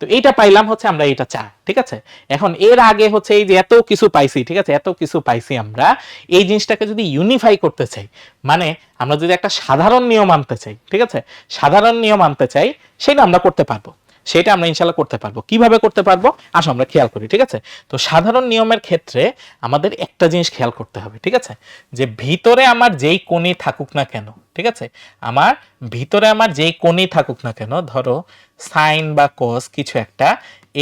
তো এইটা পাইলাম হচ্ছে আমরা এটা চার ঠিক আছে? এখন এর আগে হচ্ছে এই যে এত কিছু পাইছি, ঠিক আছে? এত কিছু পাইছি আমরা, এই জিনিসটাকে যদি ইউনিফাই করতে চাই মানে আমরা যদি একটা সাধারণ নিয়ম আনতে চাই, ঠিক আছে? সাধারণ নিয়ম আনতে চাই, সেটা আমরা করতে পারব। সেটা আমরা ইনশাল্লাহ করতে পারব। কীভাবে করতে পারব? আসো আমরা খেয়াল করি, ঠিক আছে? তো সাধারণ নিয়মের ক্ষেত্রে আমাদের একটা জিনিস খেয়াল করতে হবে, ঠিক আছে? যে ভিতরে আমার যেই কোণে থাকুক না কেন ঠিক আছে? আমার ভিতরে আমার যে কোণই থাকুক না কেন, ধরো সাইন বা কোস কিছু একটা,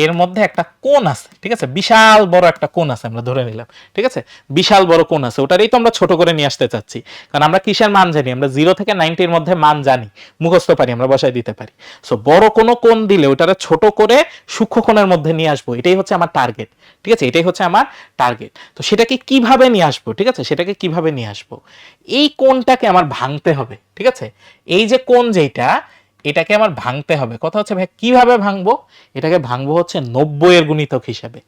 এর মধ্যে একটা কোণ আছে, ঠিক আছে? বিশাল বড় একটা কোণ আছে, আমরা ধরে নিলাম, ঠিক আছে? বিশাল বড় কোণ আছে, ওটারই তো আমরা ছোট করে নিয়ে আসতে চাচ্ছি। কারণ আমরা কিসের মান জানি? আমরা জিরো থেকে নাইনটির মধ্যে মান জানি, মুখস্থ পারি, আমরা বসায় দিতে পারি। সো বড় কোনো কোণ দিলে ওটারে ছোট করে সূক্ষ্ম কোণের মধ্যে নিয়ে আসব, এটাই হচ্ছে আমার টার্গেট ঠিক আছে? এটাই হচ্ছে আমার টার্গেট তো সেটাকে কীভাবে নিয়ে আসব, ঠিক আছে? সেটাকে কীভাবে নিয়ে আসব? এই কোণটাকে আমার ভাঙতে হবে। ঠিক আছে? এই যে কোণ যেটা এটাকে আমার ভাঙতে হবে। কথা হচ্ছে ভাই কীভাবে ভাঙবো? এটাকে ভাঙবো হচ্ছে নব্বই এর গুণিতক হিসাবে।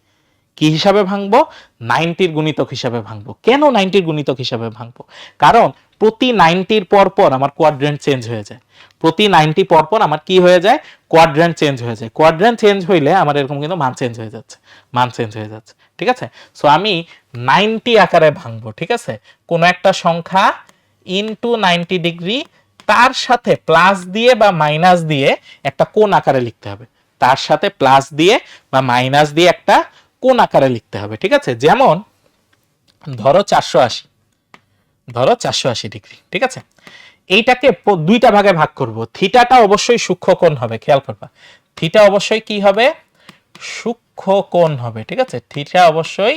কি হিসাবে ভাঙবো? নাইনটির গুণিতক হিসাবে ভাঙবো। কেন নাইনটির গুণিতক হিসাবে ভাঙবো? কারণ প্রতি নাইনটির পর পর আমার কোয়াড্রেন্ট চেঞ্জ হয়ে যায়। প্রতি নাইনটি পর পর আমার কি হয়ে যায়? কোয়াড্রেন্ট চেঞ্জ হয়ে যায়। কোয়াড্রেন্ট চেঞ্জ হইলে আমার এরকম কিন্তু মান চেঞ্জ হয়ে যাচ্ছে। মান চেঞ্জ হয়ে যাচ্ছে। ঠিক আছে? সো আমি নাইনটি আকারে ভাঙবো, ঠিক আছে? কোনো একটা সংখ্যা ইনটু নাইনটি ডিগ্রি তার সাথে প্লাস দিয়ে বা মাইনাস দিয়ে একটা কোন আকারে লিখতে হবে। তার সাথে প্লাস দিয়ে বা মাইনাস দিয়ে একটা কোন আকারে লিখতে হবে, ঠিক আছে? যেমন, ধরো চারশো আশি, ধরো চারশো আশি ডিগ্রি ঠিক আছে? এইটাকে দুইটা ভাগে ভাগ করব। থিটাটা অবশ্যই সূক্ষ্ম কোণ হবে, খেয়াল করবা। থিটা অবশ্যই কি হবে? সূক্ষ্ম কোণ হবে, ঠিক আছে? থিটা অবশ্যই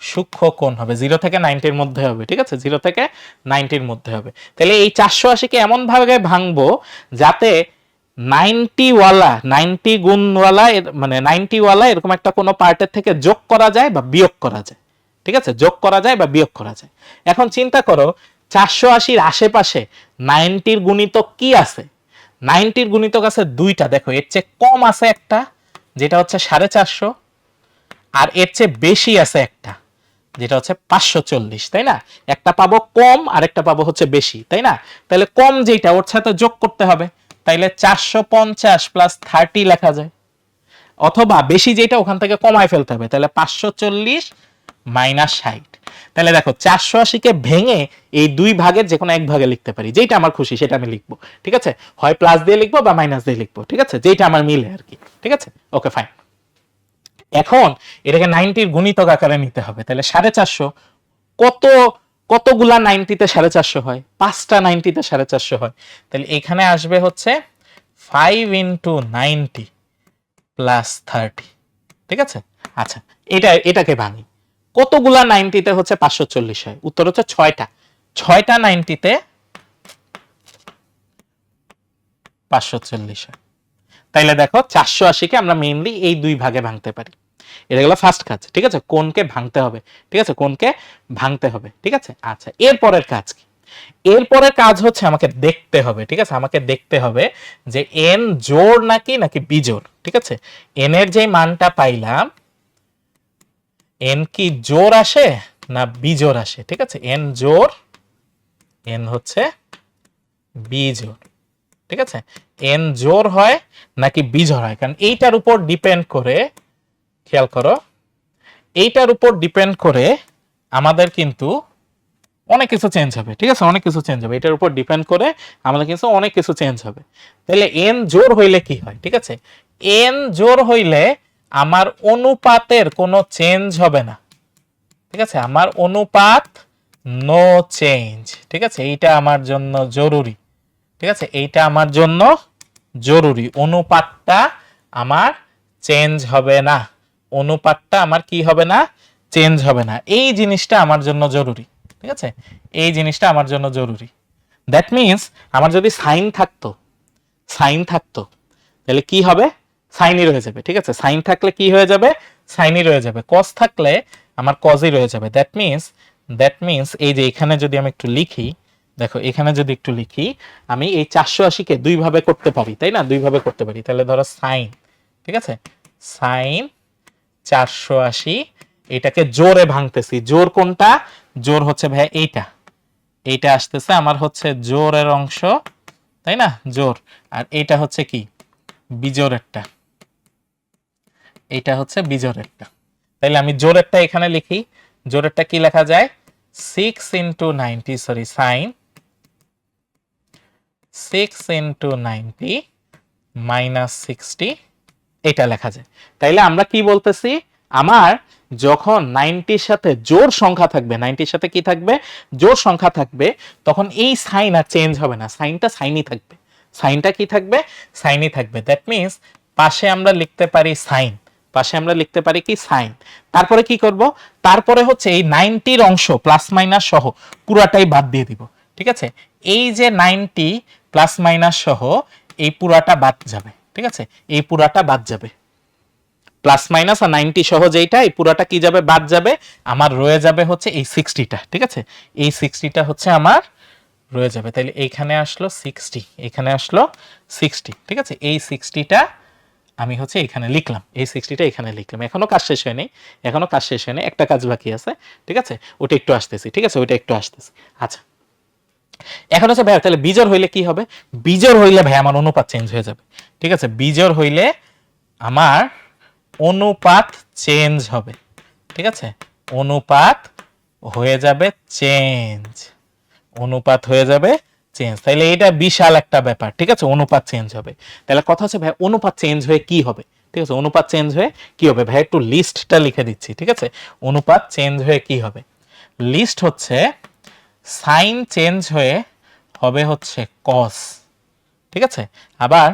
সূক্ষ্ম কোণ হবে জিরো থেকে নাইনটির মধ্যে হবে, ঠিক আছে? জিরো থেকে নাইনটির মধ্যে হবে। তাহলে এই চারশো আশিকে এমন ভাবে ভাঙবো যাতে নাইনটি ওয়ালা নাইনটি গুণওয়ালা এর- মানে নাইনটি ওয়ালা এরকম একটা কোনো পার্টের থেকে যোগ করা যায় বা বিয়োগ করা যায়, ঠিক আছে? যোগ করা যায় বা বিয়োগ করা যায়। এখন চিন্তা করো, চারশো আশির আশেপাশে নাইনটির গুণিতক কি আছে? নাইনটির গুণিতক আছে দুইটা। দেখো, এর চেয়ে কম আছে একটা, যেটা হচ্ছে সাড়ে চারশো, আর এর চেয়ে বেশি আছে একটা। যেটা হচ্ছে পাঁচশো চল্লিশ, তাই না? একটা পাবো কম আর একটা পাবো হচ্ছে বেশি, তাই না? তাহলে কম যেটা ওর সাথে যোগ করতে হবে। তাইলে চারশো পঞ্চাশ প্লাস থার্টি লেখা যায়। অথবা বেশি যেটা ওখান থেকে কমায় ফেলতে হবে। তাহলে পাঁচশো চল্লিশ মাইনাস ষাট। তাহলে দেখো, চারশো আশিকে ভেঙে এই দুই ভাগের যে কোনো এক ভাগে লিখতে পারি। যেটা আমার খুশি, সেটা আমি লিখব। ঠিক আছে? হয় প্লাস দিয়ে লিখব বা মাইনাস দিয়ে লিখব। ঠিক আছে? যেটা আমার মিলে আর কি। ঠিক আছে? ওকে ফাইন এখন এটাকে নাইনটির গুণিতক আকারে নিতে হবে। তাহলে সাড়ে চারশো, কত, কতগুলা নাইনটিতে সাড়ে চারশো হয়? পাঁচটা নাইনটিতে সাড়ে চারশো হয়। তাহলে এখানে আসবে হচ্ছে five into ninety plus thirty ঠিক আছে? আচ্ছা এটা, এটাকে ভাঙি। কতগুলা নাইনটিতে হচ্ছে পাঁচশো চল্লিশ হয়? উত্তর হচ্ছে ছয়টা। ছয়টা নাইনটিতে পাঁচশো চল্লিশ হয়। তাইলে দেখো চারশো আশিকে আমরা মেইনলি এই দুই ভাগে ভাঙতে পারি। এটা গেলো ফার্স্ট কাজ, ঠিক আছে? কোনকে ভাঙতে হবে? ঠিক আছে? কোনকে ভাঙতে হবে, ঠিক আছে? আচ্ছা এরপরের কাজ কি? এরপরের কাজ হচ্ছে আমাকে দেখতে হবে, ঠিক আছে? আমাকে দেখতে হবে যে এন জোর নাকি নাকি বিজোর ঠিক আছে? এন এর যে মানটা পাইলাম এন কি জোর আসে না বিজোর আসে, ঠিক আছে? এন জোর এন হচ্ছে বিজোড়। ঠিক আছে? এন জোর হয় নাকি বিজোড় হয়? কারণ এইটার উপর ডিপেন্ড করে, খেয়াল করো, এইটার উপর ডিপেন্ড করে আমাদের কিন্তু অনেক কিছু চেঞ্জ হবে, ঠিক আছে? অনেক কিছু চেঞ্জ হবে। এটার উপর ডিপেন্ড করে আমাদের কিন্তু অনেক কিছু চেঞ্জ হবে। তাহলে এন জোর হইলে কি হয়? ঠিক আছে? এন জোর হইলে আমার অনুপাতের কোনো চেঞ্জ হবে না। ঠিক আছে? আমার অনুপাত নো চেঞ্জ ঠিক আছে? এইটা আমার জন্য জরুরি। ঠিক আছে? এইটা আমার জন্য জরুরি। অনুপাতটা আমার চেঞ্জ হবে না। অনুপাতটা আমার কি হবে না? চেঞ্জ হবে না। এই জিনিসটা আমার জন্য জরুরি। ঠিক আছে? এই জিনিসটা আমার জন্য জরুরি। দ্যাট মিন্স আমার যদি সাইন থাকতো সাইন থাকতো, তাহলে কি হবে? সাইনই রয়ে যাবে। ঠিক আছে? সাইন থাকলে কি হয়ে যাবে? সাইনই রয়ে যাবে। কস থাকলে আমার কজই রয়ে যাবে। দ্যাট মিন্স দ্যাট মিন্স এই যে এখানে যদি আমি একটু লিখি দেখো, এখানে যদি একটু লিখি, আমি এই চারশো আশিকে দুই ভাবে করতে পারি, তাই না? দুই ভাবে করতে পারি। তাহলে ধরো সাইন, ঠিক আছে? সাইন চারশো আশি, এটাকে জোরে ভাঙতেছি। জোর কোনটা? জোর হচ্ছে ভাই এইটা। এইটা আসতেছে আমার হচ্ছে জোরের অংশ, তাই না? জোর। আর এটা হচ্ছে কি? বিজোরেরটা। এইটা হচ্ছে বিজোরেরটা। তাইলে আমি জোরেরটা এখানে লিখি। জোরেরটা কি লেখা যায়? Six into ninety sorry sine six into ninety minus sixty এটা লেখা যায়। তাইলে আমরা কি বলতেছি? আমার যখন নাইনটির সাথে জোর সংখ্যা থাকবে নাইনটির সাথে কি থাকবে? জোর সংখ্যা থাকবে, তখন এই সাইন আর চেঞ্জ হবে না। সাইনটা সাইনই থাকবে। সাইনটা কি থাকবে? সাইনই থাকবে। দ্যাট পাশে আমরা লিখতে পারি সাইন পাশে আমরা লিখতে পারি কি? সাইন তারপরে কি করব? তারপরে হচ্ছে এই নাইনটির অংশ প্লাস মাইনাস সহ পুরাটাই বাদ দিয়ে দিব। ঠিক আছে? এই যে নাইনটি প্লাস মাইনাস সহ এই পুরাটা বাদ যাবে, ঠিক আছে? এই পুরাটা বাদ যাবে। প্লাস মাইনাস আর নাইনটি সহ যেইটা, এই পুরাটা কি যাবে? বাদ যাবে। আমার রয়ে যাবে হচ্ছে এই সিক্সটিটা, ঠিক আছে? এই সিক্সটিটা হচ্ছে আমার রয়ে যাবে। তাহলে এইখানে আসলো সিক্সটি, এখানে আসলো সিক্সটি, ঠিক আছে? এই সিক্সটিটা আমি হচ্ছে এখানে লিখলাম। এই সিক্সটিটা এখানে লিখলাম। এখনও কাজ শেষ হয়নি, এখনও কাজ শেষ হয়নি। একটা কাজ বাকি আছে, ঠিক আছে? ওটা একটু আসতেছি, ঠিক আছে? ওইটা একটু আসতেছি। আচ্ছা। এখন হচ্ছে ভাইয়া, তাহলে বিজোর হইলে কি হবে? বিজোর হইলে ভাই আমার অনুপাত চেঞ্জ হয়ে যাবে। ঠিক আছে? বিজোর হইলে আমার অনুপাত চেঞ্জ হবে। ঠিক আছে? অনুপাত হয়ে যাবে চেঞ্জ অনুপাত হয়ে যাবে চেঞ্জ তাহলে এটা বিশাল একটা ব্যাপার। ঠিক আছে? অনুপাত চেঞ্জ হবে। তাহলে কথা হচ্ছে ভাই অনুপাত চেঞ্জ হয়ে কি হবে? ঠিক আছে? অনুপাত চেঞ্জ হয়ে কি হবে? ভাই একটু লিস্টটা লিখে দিচ্ছি। ঠিক আছে? অনুপাত চেঞ্জ হয়ে কি হবে? লিস্ট হচ্ছে সাইন চেঞ্জ হয়ে হবে হচ্ছে কস ঠিক আছে? আবার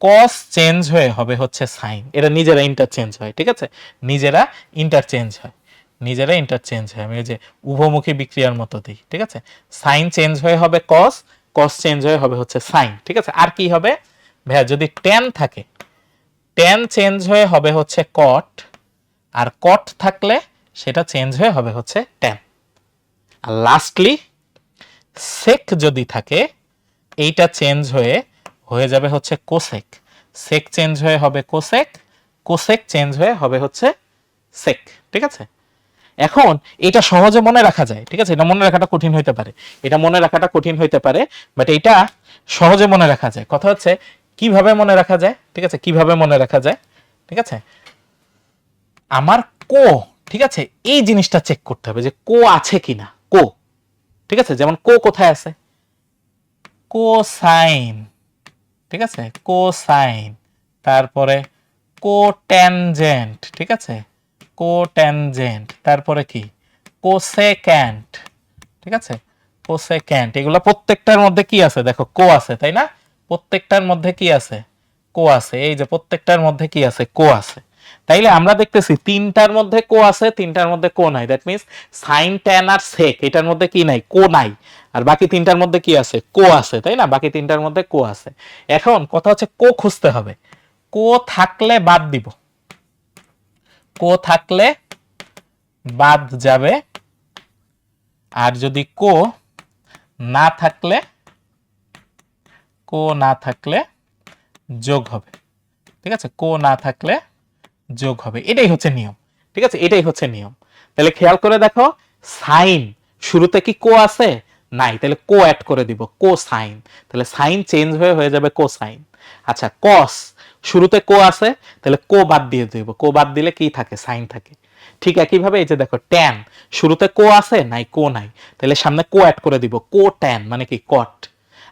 কস চেঞ্জ হয়ে হবে হচ্ছে সাইন। এটা নিজেরা ইন্টারচেঞ্জ হয়, ঠিক আছে? নিজেরা ইন্টারচেঞ্জ হয়। নিজেরা ইন্টারচেঞ্জ হয়। আমি যে উভমুখী বিক্রিয়ার মতো দিই, ঠিক আছে? সাইন চেঞ্জ হয়ে হবে কস কস চেঞ্জ হয়ে হবে হচ্ছে সাইন, ঠিক আছে? আর কি হবে? ভাইয়া, যদি টেন থাকে টেন চেঞ্জ হয়ে হবে হচ্ছে কট আর কট থাকলে সেটা চেঞ্জ হয়ে হবে হচ্ছে টেন আর লাস্টলি সেক যদি থাকে, এইটা চেঞ্জ হয়ে হয়ে যাবে হচ্ছে কোসেক সেক চেঞ্জ হয়ে হবে কোসেক কোসেক চেঞ্জ হয়ে হবে হচ্ছে সেক ঠিক আছে? এখন এটা সহজে মনে রাখা যায়, ঠিক আছে? এটা মনে রাখাটা কঠিন হইতে পারে। এটা মনে রাখাটা কঠিন হইতে পারে বাট এটা সহজে মনে রাখা যায়। কথা হচ্ছে, কীভাবে মনে রাখা যায়? ঠিক আছে? কীভাবে মনে রাখা যায়? ঠিক আছে? আমার কো, ঠিক আছে? এই জিনিসটা চেক করতে হবে যে কো আছে কিনা। কো। ঠিক আছে? যেমন কো কোথায় আছে? কোসাইন। ঠিক আছে? কোসাইন। তারপরে কোট্যানজেন্ট। ঠিক আছে? কোট্যানজেন্ট। তারপরে কি? কোসেক্যান্ট। ঠিক আছে? কোসেক্যান্ট। এগুলো প্রত্যেকটার মধ্যে কি আছে? দেখো, কো আছে, তাই না? প্রত্যেকটার মধ্যে কি আছে? কো আছে। এই যে প্রত্যেকটার মধ্যে কি আছে? কো আছে। তাইলে আমরা দেখতেছি তিনটার মধ্যে কো আছে, তিনটার মধ্যে কো নাই। দ্যাট মিনস সাইন ট্যান আর সেক এটার মধ্যে কি নাই? কো নাই। আর বাকি তিনটার মধ্যে কি আছে? কো আছে, তাই না? বাকি তিনটার মধ্যে কো আছে। এখন কথা হচ্ছে কো খুঁজতে হবে। কো থাকলে বাদ দিব। কো থাকলে বাদ যাবে। আর যদি কো না থাকলে, কো না থাকলে যোগ হবে। ঠিক আছে? কো না থাকলে যোগ হবে। এটাই হচ্ছে নিয়ম। ঠিক আছে? এটাই হচ্ছে নিয়ম। তাহলে খেয়াল করে দেখো, সাইন শুরুতে কি কো আছে? নাই। তাহলে কো অ্যাড করে দিব। কো সাইন তাহলে সাইন চেঞ্জ হয়ে হয়ে যাবে কো সাইন আচ্ছা কস শুরুতে কো আছে, তাহলে কো বাদ দিয়ে দিব। কো বাদ দিলে কি থাকে? সাইন থাকে। ঠিক একইভাবে এই যে দেখো ট্যান শুরুতে কো আছে, নাই, কো নাই। তাহলে সামনে কো অ্যাড করে দিব। কো ট্যান মানে কি? কট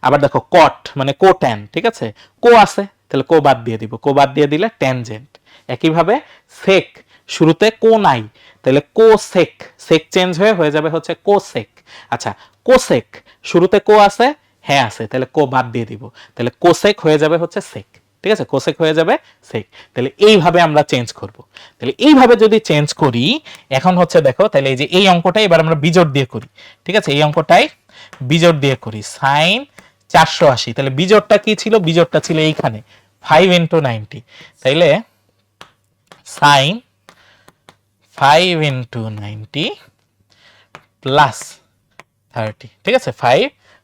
আবার দেখো কট মানে কো ট্যান ঠিক আছে? কো আছে, তাহলে কো বাদ দিয়ে দিব। কো বাদ দিয়ে দিলে ট্যানজেন্ট একইভাবে সেক শুরুতে কো নাই তাহলে কো সেক সেক চেঞ্জ হয়ে হয়ে যাবে হচ্ছে কো সেক আচ্ছা কোসেক শুরুতে কো আছে? হ্যাঁ আছে, তাহলে কো বাদ দিয়ে দিব। তাহলে কোসেক হয়ে যাবে হচ্ছে সেক ঠিক আছে? কোসেক হয়ে যাবে সেক তাহলে এইভাবে আমরা চেঞ্জ করব। তাহলে এইভাবে যদি চেঞ্জ করি, এখন হচ্ছে দেখো, তাহলে এই যে এই অঙ্কটাই এবার আমরা বিজোড় দিয়ে করি, ঠিক আছে? এই অঙ্কটাই বিজোড় দিয়ে করি সাইন চারশো আশি। তাহলে বিজোড়টা কি ছিল? বিজোড়টা ছিল এইখানে ফাইভ ইন্টু নাইনটি তাইলে sine five into ninety plus thirty ঠিক আছে? Five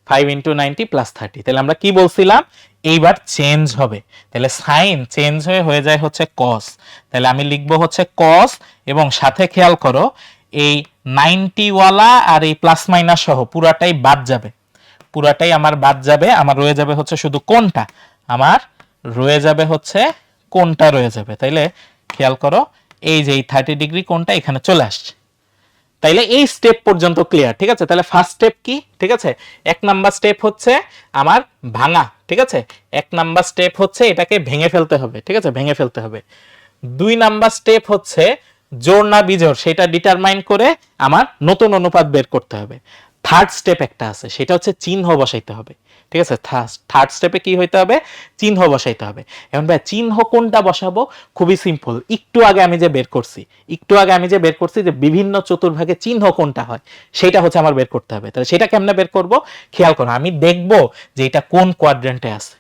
five into ninety plus thirty তাহলে আমরা কি বলছিলাম? এইবার চেঞ্জ হবে। তাহলে সাইন চেঞ্জ হয়ে হয়ে যায় হচ্ছে কস তাহলে আমি লিখব হচ্ছে কস এবং সাথে খেয়াল করো, এই নাইনটি ওয়ালা আর এই প্লাস মাইনাস সহ পুরাটাই বাদ যাবে। পুরাটাই আমার বাদ যাবে, আমার রয়ে যাবে হচ্ছে শুধু কোনটা? আমার রয়ে যাবে হচ্ছে কোনটা রয়ে যাবে। তাইলে খেয়াল করো, এই যে এই থার্টি ডিগ্রি কোনটা এখানে চলে আসছে। তাইলে এই স্টেপ পর্যন্ত ক্লিয়ার ঠিক আছে? তাহলে ফার্স্ট স্টেপ কি? ঠিক আছে? এক নাম্বার স্টেপ হচ্ছে আমার ভাঙা, ঠিক আছে? এক নাম্বার স্টেপ হচ্ছে এটাকে ভেঙে ফেলতে হবে, ঠিক আছে? ভেঙে ফেলতে হবে। দুই নাম্বার স্টেপ হচ্ছে জোর না বিজোর সেটা ডিটারমাইন করে আমার নতুন অনুপাত বের করতে হবে। থার্ড স্টেপ একটা আছে, সেটা হচ্ছে চিহ্ন বসাইতে হবে। ঠিক আছে? থার্ড স্টেপে কি হইতে হবে? চিহ্ন বসাইতে হবে। এখন ভাই, চিহ্ন কোনটা বসাবো? খুবই সিম্পল একটু আগে আমি যে বের করছি, একটু আগে আমি যে বের করছি যে বিভিন্ন চতুর্ভাগে চিহ্ন কোনটা হয়, সেটা হচ্ছে আমার বের করতে হবে। তাহলে সেটা কেমনে বের করব? খেয়াল করো, আমি দেখব যে এটা কোন কোয়াড্রেন্টে আছে।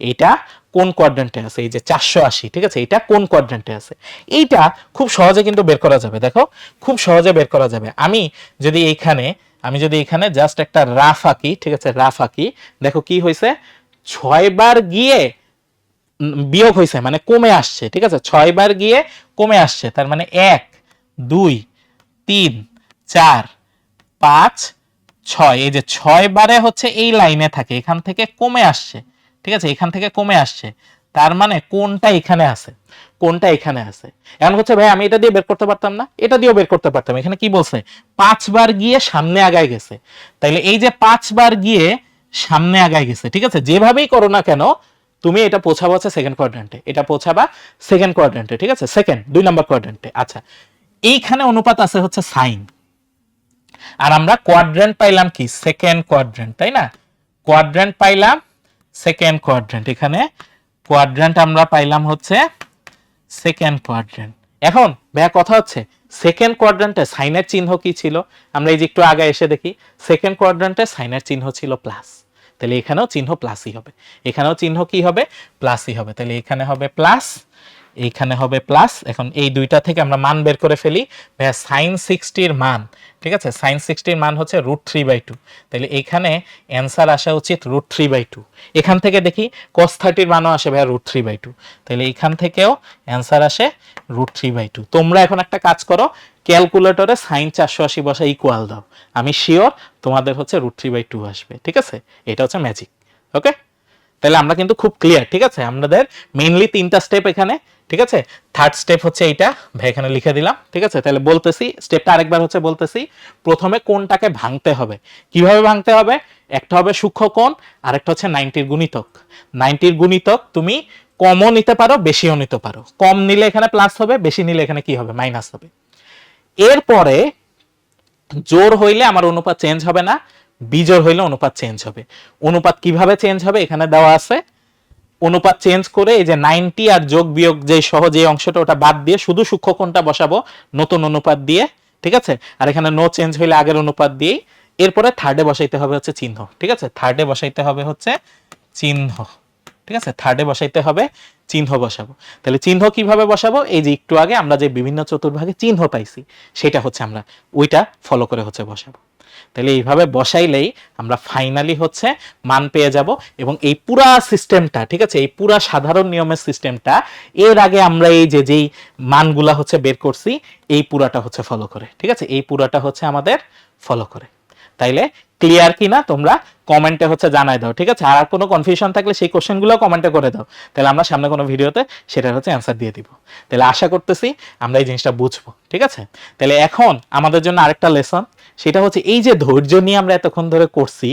এইটা কোন কোয়াড্রেন্টে আছে? এই যে চারশো আশি, ঠিক আছে? এটা কোন কোয়াড্রেন্টে আছে? এইটা খুব সহজে কিন্তু বের করা যাবে। দেখো, খুব সহজে বের করা যাবে। আমি যদি এইখানে আমি যদি এখানে জাস্ট একটা রাফ আঁকি, ঠিক আছে, রাফ আঁকি, দেখো কি হয়েছে ছয় বার গিয়ে বিয়োগ হয়েছে মানে কমে আসছে, ঠিক আছে? ছয় বার গিয়ে কমে আসছে, তার মানে এক, দুই, তিন, চার, পাঁচ, ছয়, এই যে ছয় বারে হচ্ছে এই লাইনে থাকে, এখান থেকে কমে আসছে, ঠিক আছে? এখান থেকে কমে আসছে। তার মানে কোনটা এখানে আছে? কোনটা এখানে আছে? এখন হচ্ছে, ভাই, আমি এটা দিয়ে বের করতে পারতাম না, এটা দিয়েও বের করতে পারতাম। এখানে কি বলছে? পাঁচবার গিয়ে সামনে আগায় গেছে। তাইলে এই যে পাঁচবার গিয়ে সামনে আগায় গেছে, ঠিক আছে? যেভাবেই করো না কেন, তুমি এটা পৌঁছাবো হচ্ছে সেকেন্ড কোয়াড্রেন্টে এটা পৌঁছাবা সেকেন্ড কোয়াড্রেন্টে ঠিক আছে? সেকেন্ড দুই নম্বর কোয়াড্রেন্টে আচ্ছা এইখানে অনুপাত আছে হচ্ছে সাইন আর আমরা কোয়াড্রেন্ট পাইলাম কি? সেকেন্ড কোয়াড্রেন্ট তাই না? কোয়াড্রেন্ট পাইলাম সেকেন্ড কোয়াড্রেন্ট এখানে কোয়াড্রেন্ট আমরা পাইলাম হচ্ছে সেকেন্ড কোয়াড্রেন্ট এখন ভাইয়া কথা হচ্ছে সেকেন্ড কোয়াড্রেন্টে সাইনের চিহ্ন কি ছিল? আমরা এই যে একটু আগে এসে দেখি সেকেন্ড কোয়াড্রেন্টে সাইনের চিহ্ন ছিল প্লাস তাহলে এখানেও চিহ্ন প্লাসই হবে। এখানেও চিহ্ন কি হবে? প্লাসই হবে। তাহলে এখানে হবে প্লাস এইখানে হবে প্লাস এখন এই দুইটা থেকে আমরা মান বের করে ফেলি। ভাইয়া সাইন সিক্সটির মান, ঠিক আছে? সাইন সিক্সটির মান হচ্ছে রুট থ্রি বাই টু তাহলে এখানে অ্যান্সার আসা উচিত রুট থ্রি বাই টু এখান থেকে দেখি কস থার্টির মানও আসে ভাইয়া রুট থ্রি বাই টু তাহলে এখান থেকেও অ্যান্সার আসে রুট থ্রি বাই টু তোমরা এখন একটা কাজ করো ক্যালকুলেটরে সাইন চারশো আশি বসা ইকুয়াল দাও। আমি শিওর তোমাদের হচ্ছে রুট থ্রি বাই টু আসবে, ঠিক আছে? এটা হচ্ছে ম্যাজিক ওকে তাহলে আমরা কিন্তু খুব ক্লিয়ার ঠিক আছে? আমাদের মেইনলি তিনটা স্টেপ এখানে ঠিক আছে? থার্ড স্টেপ হচ্ছে এইটা। এখানে লিখে দিলাম, ঠিক আছে? তাহলে বলতেছি স্টেপটা আরেকবার হচ্ছে বলতেছি, প্রথমে কোনটাকে ভাঙতে হবে। কীভাবে ভাঙতে হবে? একটা হবে সূক্ষ্ম কোণ, আরেকটা হচ্ছে নাইনটির গুণিতক। নাইনটির গুণিতক তুমি কমও নিতে পারো, বেশিও নিতে পারো। কম নিলে এখানে প্লাস হবে, বেশি নিলে এখানে কি হবে? মাইনাস হবে। এরপরে জোর হইলে আমার অনুপাত চেঞ্জ হবে না বিজোর হইলে অনুপাত চেঞ্জ হবে। অনুপাত কীভাবে চেঞ্জ হবে? এখানে দেওয়া আছে। অনুপাত চেঞ্জ করে এই যে নাইনটি আর যোগ বিয়োগ যে সহ যে অংশটা, ওটা বাদ দিয়ে শুধু সূক্ষ্ম কোণটা বসাবো, নতুন অনুপাত দিয়ে, ঠিক আছে? আর এখানে নো চেঞ্জ হইলে আগের অনুপাত দিয়েই, এরপরে থার্ডে বসাইতে হবে হচ্ছে চিহ্ন, ঠিক আছে? থার্ডে বসাইতে হবে হচ্ছে চিহ্ন, ঠিক আছে? থার্ডে বসাইতে হবে চিহ্ন বসাবো। তাহলে চিহ্ন কীভাবে বসাবো? এই যে একটু আগে আমরা যে বিভিন্ন চতুর্ভাগে চিহ্ন পাইছি, সেটা হচ্ছে আমরা ওইটা ফলো করে হচ্ছে বসাবো। তাহলে এইভাবে বসাইলেই আমরা ফাইনালি হচ্ছে মান পেয়ে যাব এবং এই পুরা সিস্টেমটা ঠিক আছে? এই পুরা সাধারণ নিয়মের সিস্টেমটা এর আগে আমরা এই যে যেই মানগুলা হচ্ছে বের করছি, এই পুরাটা হচ্ছে ফলো করে, ঠিক আছে? এই পুরাটা হচ্ছে আমাদের ফলো করে। তাইলে ক্লিয়ার কিনা তোমরা কমেন্টে হচ্ছে জানাই দাও, ঠিক আছে? আর কোনো কনফিউশন থাকলে সেই কোশ্চেনগুলো কমেন্টে করে দাও। তাহলে আমরা সামনে কোনো ভিডিওতে সেটার হচ্ছে অ্যান্সার দিয়ে দিব। তাহলে আশা করতেছি আমরা এই জিনিসটা বুঝব, ঠিক আছে? তাহলে এখন আমাদের জন্য আরেকটা লেসন সেটা হচ্ছে এই যে ধৈর্য নিয়ে আমরা এতক্ষণ ধরে করছি,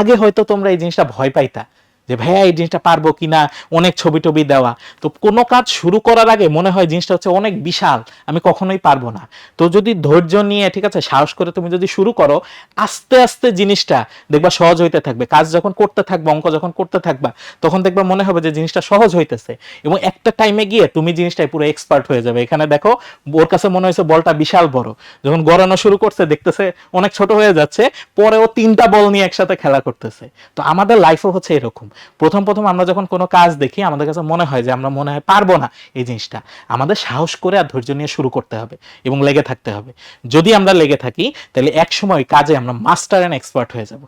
আগে হয়তো তোমরা এই জিনিসটা ভয় পাইতা যে, ভাইয়া, এই জিনিসটা পারব কিনা অনেক ছবি টবি দেওয়া। তো কোনো কাজ শুরু করার আগে মনে হয় জিনিসটা হচ্ছে অনেক বিশাল, আমি কখনোই পারব না। তো যদি ধৈর্য নিয়ে, ঠিক আছে, সাহস করে তুমি যদি শুরু করো, আস্তে আস্তে জিনিসটা দেখবা সহজ হইতে থাকবে। কাজ যখন করতে থাকবে, অঙ্ক যখন করতে থাকবা, তখন দেখবা মনে হবে যে জিনিসটা সহজ হইতেছে। এবং একটা টাইমে গিয়ে তুমি জিনিসটাই পুরো এক্সপার্ট হয়ে যাবে। এখানে দেখো, ওর কাছে মনে হয়েছে বলটা বিশাল বড়। যখন গড়ানো শুরু করছে, দেখতেছে অনেক ছোট হয়ে যাচ্ছে পরেও তিনটা বল নিয়ে একসাথে খেলা করতেছে। তো আমাদের লাইফও হচ্ছে এরকম। প্রথম প্রথম আমরা যখন কোনো কাজ দেখি, আমাদের কাছে মনে হয় যে আমরা মনে হয় পারব না এই জিনিসটা। আমাদের সাহস করে আর ধৈর্য নিয়ে শুরু করতে হবে এবং লেগে থাকতে হবে। যদি আমরা লেগে থাকি, তাহলে এক সময় কাজে আমরা মাস্টার অ্যান্ড এক্সপার্ট হয়ে যাব।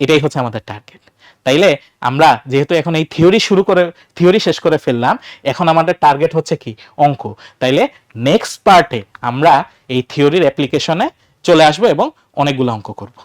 এটাই হচ্ছে আমাদের টার্গেট তাইলে আমরা যেহেতু এখন এই থিওরি শুরু করে থিওরি শেষ করে ফেললাম, এখন আমাদের টার্গেট হচ্ছে কি? অঙ্ক। তাইলে নেক্সট পার্টে আমরা এই থিওরির অ্যাপ্লিকেশনে চলে আসব এবং অনেকগুলো অঙ্ক করব।